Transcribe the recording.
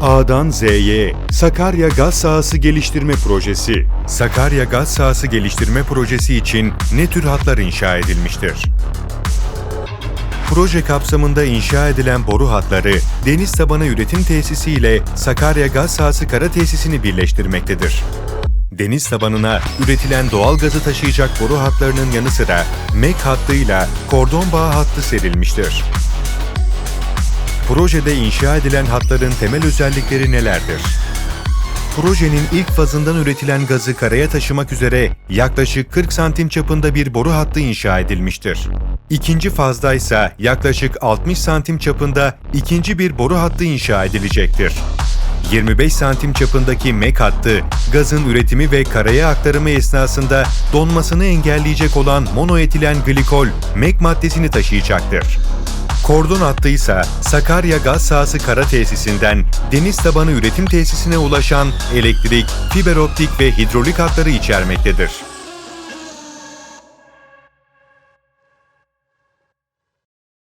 A'dan Z'ye Sakarya Gaz Sahası Geliştirme Projesi. Sakarya Gaz Sahası Geliştirme Projesi için ne tür hatlar inşa edilmiştir? Proje kapsamında inşa edilen boru hatları, deniz tabanı üretim tesisi ile Sakarya Gaz Sahası Kara Tesisini birleştirmektedir. Deniz tabanına üretilen doğal gazı taşıyacak boru hatlarının yanı sıra MEK hattıyla kordon bağı hattı serilmiştir. Projede inşa edilen hatların temel özellikleri nelerdir? Projenin ilk fazından üretilen gazı karaya taşımak üzere yaklaşık 40 santim çapında bir boru hattı inşa edilmiştir. İkinci fazda ise yaklaşık 60 santim çapında ikinci bir boru hattı inşa edilecektir. 25 santim çapındaki MEK hattı, gazın üretimi ve karaya aktarımı esnasında donmasını engelleyecek olan monoetilen glikol, MEK maddesini taşıyacaktır. Kordon hattı ise Sakarya Gaz Sahası Kara Tesisinden deniz tabanı üretim tesisine ulaşan elektrik, fiber optik ve hidrolik hatları içermektedir.